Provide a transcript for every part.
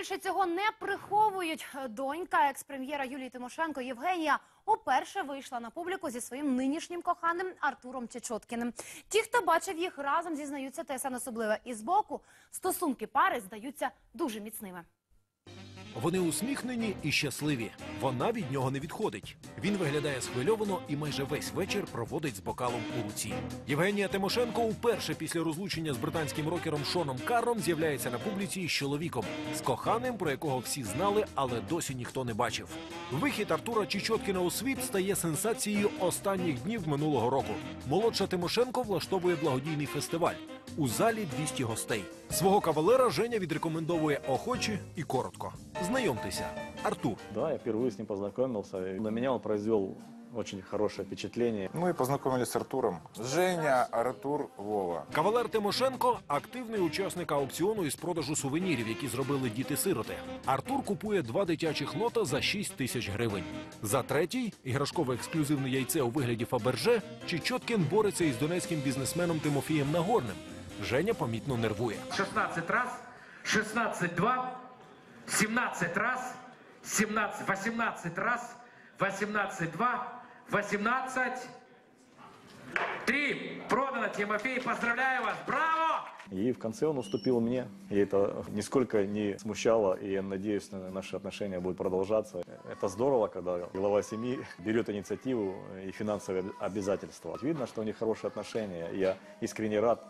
більше цього не приховують. Донька екс-прем'єра Юлії Тимошенко Євгенія уперше вийшла на публіку зі своїм нинішнім коханим Артуром Чечоткіним. Ті, хто бачив їх разом, зізнаються ТСН особливе. І збоку стосунки пари здаються дуже міцними. Вони усміхнені і щасливі. Вона від нього не відходить. Він виглядає схвильовано і майже весь вечір проводить з бокалом у руці. Євгенія Тимошенко вперше після розлучення з британським рокером Шоном Карром з'являється на публіці з чоловіком, з коханим, про якого всі знали, але досі ніхто не бачив. Вихід Артура Чічоткіна у світ стає сенсацією останніх днів минулого року. Молодша Тимошенко влаштовує благодійний фестиваль. У залі 200 гостей. Свого кавалера Женя відрекомендовує охоче і коротко. Знайомтеся, Артур. Да, я впервые с ним познакомился. и На меня он произвел очень хорошее впечатление. Ну и познакомились с Артуром. Женя, Артур, Вова. Кавалер Тимошенко активний учасник аукціону із продажу сувенірів, які зробили діти-сироти. Артур купує два дитячих лота за 6 тисяч гривень. За третій іграшкове ексклюзивне яйце у вигляді Фаберже. Чічоткін бореться із донецьким бізнесменом Тимофієм Нагорним. Женя помітно нервує. 16 раз, 16 2, 17 раз, 17, 18 раз, 18 2, 18 3. Продано, Тимофей, поздравляю вас, браво! И в конце он уступил мне. И это нисколько не смущало. И я надеюсь, на- наши отношения будут продолжаться. Это здорово, когда глава семьи берет инициативу и финансовые обязательства. Видно, что у них хорошие отношения. Я искренне рад,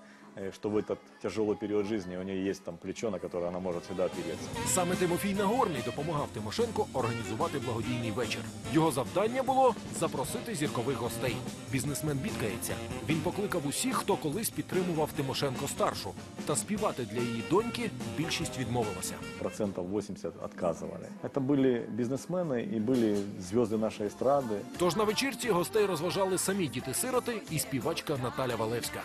что в этот тяжелый период жизни у нее есть там плечо, на которое она может всегда опереться. Саме Тимофій Нагорний допомагав Тимошенко організувати благодійний вечір. Його завдання було запросити зіркових гостей. Бізнесмен бідкається. Він покликав усіх, хто колись підтримував Тимошенко старшу. Та співати для її доньки більшість відмовилася. Процентов 80 отказывали. Это были бизнесмены и были звезды нашей эстрады. Тож на вечірці гостей розважали самі діти-сироти і співачка Наталя Валевська.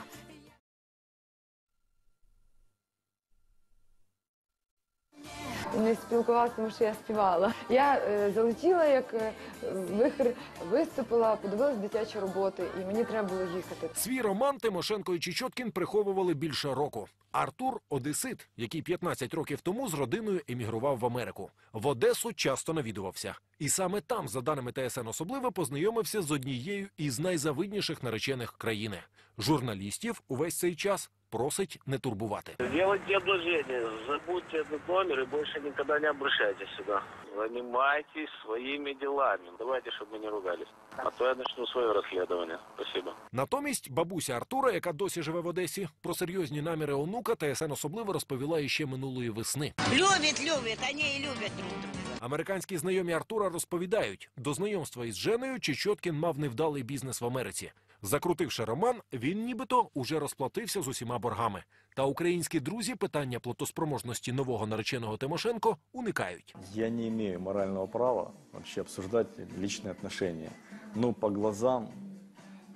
Не спілкувалася, тому що я співала. Я е, залетіла, як е, вихр, виступила, подивилась дитячі роботи, і мені треба було їхати. Свій роман Тимошенко і Чічоткін приховували більше року. Артур Одесит, який 15 років тому з родиною емігрував в Америку. В Одесу часто навідувався. І саме там, за даними ТСН особливо, познайомився з однією із найзавидніших наречених країни. Журналістів увесь цей час просить не турбувати. Делайте одолжение, забудьте этот номер и больше никогда не обращайтесь сюда. Занимайтесь своими делами. Давайте, чтобы мы не ругались. А то я начну свое расследование. Спасибо. Натомість бабуся Артура, яка досі живе в Одесі, про серйозні наміри онука ТСН особливо розповіла іще минулої весни. Любят, любят, они и любят друг друга. Американські знайомі Артура розповідають, до знайомства із Женою Чечоткін мав невдалий бізнес в Америці. Закрутивши роман, він нібито уже розплатився з усіма боргами. Та українські друзі питання платоспроможності нового нареченого Тимошенко уникають. Я не имею морального права вообще обсуждать личные отношения. Но по глазам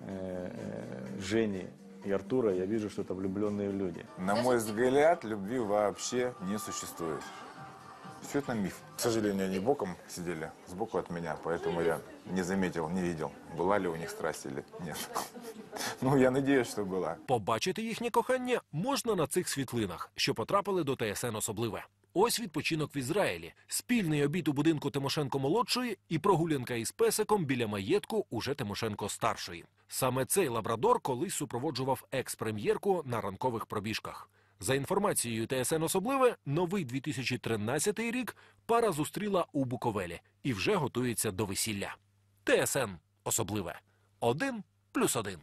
э, э, Жени и Артура я вижу, что это влюбленные люди. На мой взгляд, любви вообще не существует. Все это миф. К сожалению, они боком сидели, сбоку от меня, поэтому я не заметил, не видел, была ли у них страсть или нет. Ну, я надеюсь, что была. Побачити їхнє кохання можна на цих світлинах, що потрапили до ТСН особливе. Ось відпочинок в Ізраїлі, спільний обід у будинку Тимошенко молодшої і прогулянка із песиком біля маєтку уже Тимошенко старшої. Саме цей лабрадор колись супроводжував екс-прем'єрку на ранкових пробіжках. За інформацією ТСН особливе, новий 2013 рік пара зустріла у Буковелі і вже готується до весілля. ТСН особливе. Один плюс один.